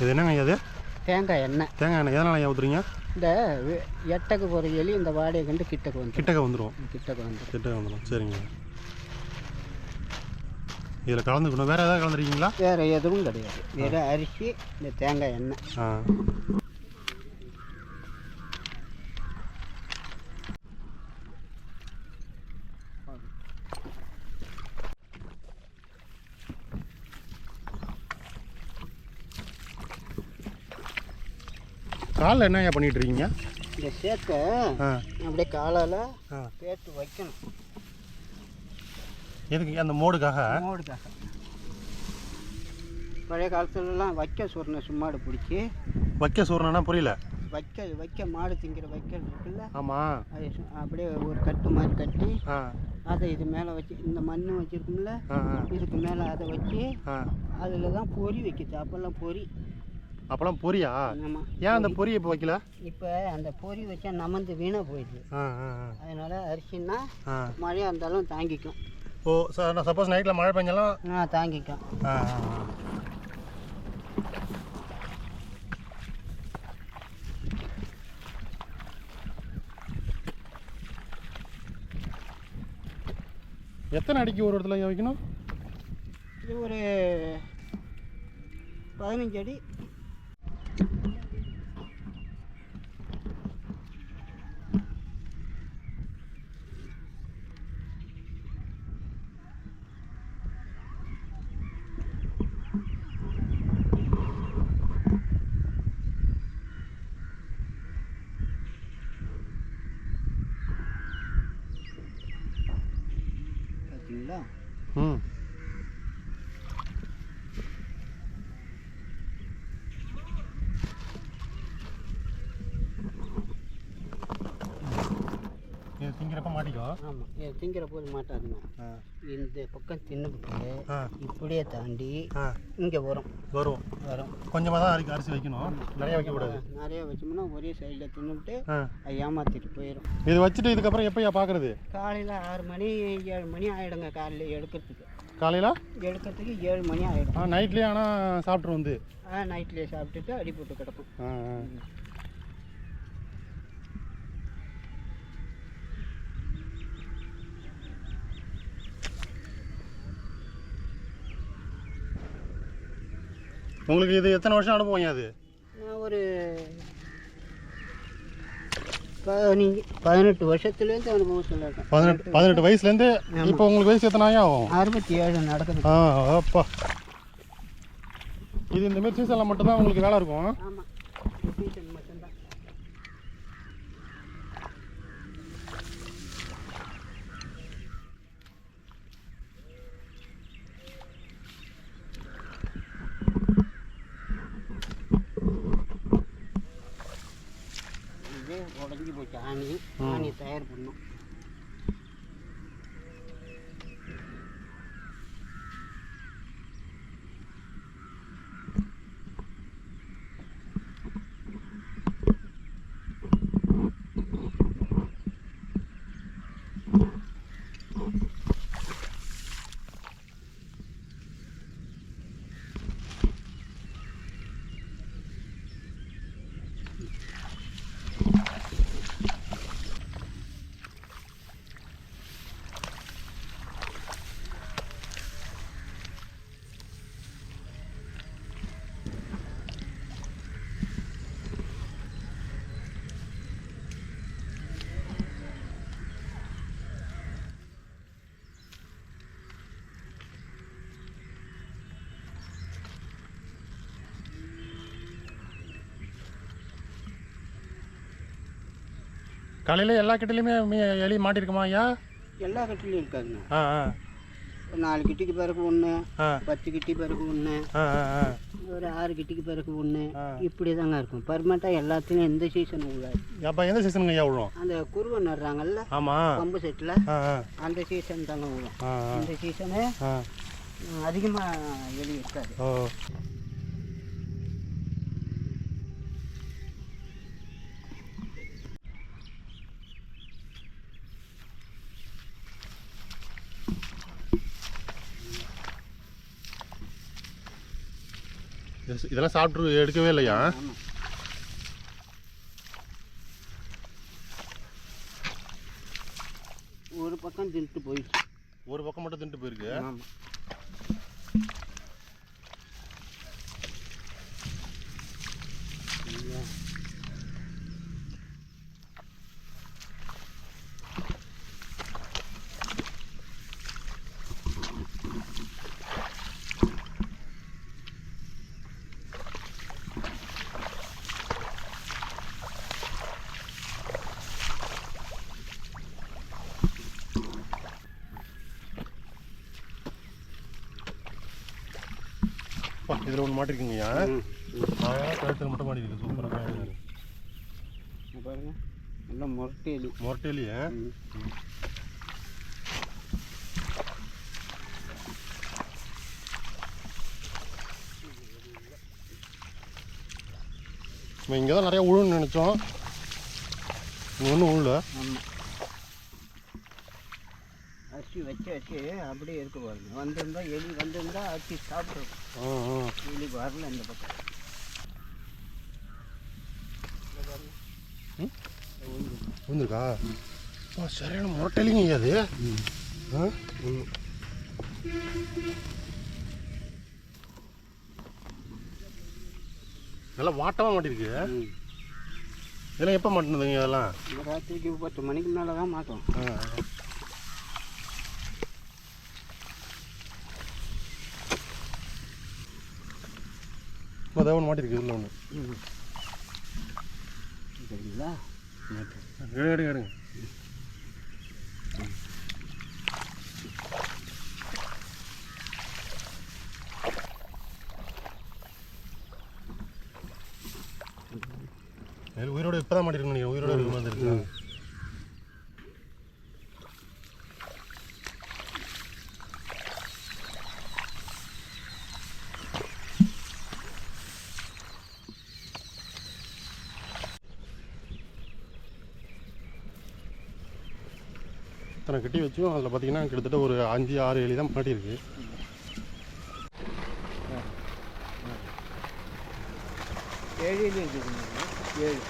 இது என்னங்க அது தேங்காய் எண்ணெய். தேங்காய் எண்ணெய். எதனால் ஐயா ஊற்றுறீங்க இந்த எட்டக்கு போகிற எலி இந்த வாடையை கண்டு கிட்டக்கு வந்து கிட்டக்க வந்துடும் கிட்டக்கு வந்துடும் கிட்டக்க வந்துடும் சரிங்க. இதில் கலந்துக்கணும். வேறு ஏதாவது கலந்துருக்கீங்களா? வேறு எதுவும் கிடையாது. வெறும் அரிசி இந்த தேங்காய் எண்ணெய். ஆ. காலில் என்ன பண்ணிட்டு இருக்கீங்க இந்த ஆ. அப்படியே காலால் சேர்த்து வைக்கணும். எதுக்கு அந்த மோடுக்காக? மோடுக்காக. பழைய காலத்துலலாம் வைக்க சொரண சும்மாடு பிடிச்சி வைக்க சூறனா புரியல. வைக்க வைக்க மாடு திங்கிற வைக்கல் இருக்குல்ல ஆமாம் அது அப்படியே ஒரு கட்டு மாதிரி கட்டி அதை இது மேலே வச்சு இந்த மண் வச்சுருக்கும்ல இதுக்கு மேலே அதை வச்சு அதில் தான் பொறி வைக்கிது அப்போல்லாம் பொறி. அப்போலாம் பொரியா? ஆமாம் ஏன் அந்த பொரியை இப்போ வைக்கல? இப்போ அந்த பொறி வச்சா நமந்து வீணாக போயிடுது. அதனால் அரிசின்னா மழையாக இருந்தாலும் தாங்கிக்கும். ஓ சார் நான் சப்போஸ் நைட்டில் மழை பெஞ்சாலும் ஆ தாங்கிக்கும். எத்தனை அடிக்கு ஒரு இடத்துல வைக்கணும்? இது ஒரு பதினஞ்சு அடி. திங்கிறப்ப மாட்டிக்கோ. ஆமாம் திங்கிற போது மாட்டாதுங்க. இந்த பக்கம் தின்னுபிட்டு ஆ. இப்படியே தாண்டி இங்கே வரும். வரும். வரும். கொஞ்சமாக தான் அரிசி அரிசி வைக்கணும். நிறைய வைக்கக்கூடாது நிறைய வச்சோம்னா ஒரே சைடில் அது ஏமாற்றிட்டு போயிடும் இது வச்சுட்டு இதுக்கப்புறம் எப்போயா பார்க்குறது காலையில் ஆறு மணி ஏழு மணி ஆகிடுங்க காலையில் எடுக்கிறதுக்கு. காலையில்? எடுக்கிறதுக்கு ஏழு மணி ஆகிடும் ஆ நைட்லேயே ஆனால் சாப்பிட்ரு வந்து. ஆ நைட்லேயே சாப்பிட்டுட்டு அடி போட்டு கிடக்கும். உங்களுக்கு இது எத்தனை வருஷம் அனுபவம் அது? ஒரு பதினஞ்சு பதினெட்டு வருஷத்துலேருந்து அனுபவம் சொல்லியிருக்கேன் பதினெட்டு பதினெட்டு வயசுலேருந்து இப்போ உங்களுக்கு வயசு எத்தனை ஆகும் ஆகும்? அறுபத்தி ஏழு நடக்குது. ஆ அப்பா. இது இந்த மாதிரி சீசனில் மட்டும்தான் உங்களுக்கு வேலை இருக்கும்? ஆமாம் சீசன் மட்டும்தான் இது உடஞ்சி போச்சு. ஆணி ஆணி தயார் பண்ணோம். காலையில் எல்லா கிட்டலையுமே எலி மாட்டிருக்குமா ஐயா? எல்லா கட்டிலையும் இருக்காதுங்க. ஆ ஆ. ஒரு நாலு கிட்டிக்கு பிறகு ஒன்று பத்து கிட்டி பிறகு ஒன்று ஒரு ஆறு கிட்டிக்கு பிறகு ஒன்று. இப்படி தாங்க இருக்கும். பர்மனெண்ட்டாக எல்லாத்துலேயும் எந்த சீசன் உள்ளாது அப்போ எந்த சீசனுங்க ஐயா விழும்? அந்த குருவை நடுறாங்கல்ல ஆமாம் பம்பு செட்டில் அந்த சீசன் தாங்க விழும். இந்த சீசனு அதிகமாக எலி இருக்காது. இதெல்லாம் சாப்பிட்டு எடுக்கவே இல்லையா? ஒரு பக்கம் தின்ட்டு போயிடுச்சு. ஒரு பக்கம் மட்டும் தின்ட்டு போயிருக்கு ஆமாம் அப்பா, இதுல ஒன்று மாட்டிருக்குங்கய்யா கழுத்தில் மட்டும் மாட்டிருக்கு. சூப்பராக பாருங்க. நல்லா முரட்டு எலி. மொரட்டையிலேயே ம். நம்ம இங்கே தான் நிறையா உழுன்னு நினச்சோம். ஒன்றும் உள்ள ஆமாம் அரிசி வச்சு வச்சு அப்படியே இருக்கு பாருங்க. வந்திருந்தா எலி வந்திருந்தா அரிசி சாப்பிட்ருக்கும் ஆ ஆ எலி வரல இந்த பக்கம். வந்துருக்கா அப்பா சரியான மொரட்டையிலிங்க ஐயா அது. ஆ? ம். நல்லா வாட்டமாக மாட்டிருக்கு. ம். இதெல்லாம் எப்போ மாட்டினதுங்க இதெல்லாம்? இந்த ராத்திரிக்கு பத்து மணிக்கு மேலே தான் மாட்டோம் ஆ. இப்போ ஒன்று மாட்டிருக்கு இதில் ஒன்று ம். சரிங்களா எடுங்க எடுங்க உயிரோட இப்போ தான் மாட்டிருக்கணும் நீங்கள் உயிரோட இருக்க இத்தனை கட்டி வச்சும் அதில் பார்த்தீங்கன்னா கிட்டத்தட்ட ஒரு அஞ்சு ஆறு எலி தான் மாட்டியிருக்கு ஏழு எலி ஏழு.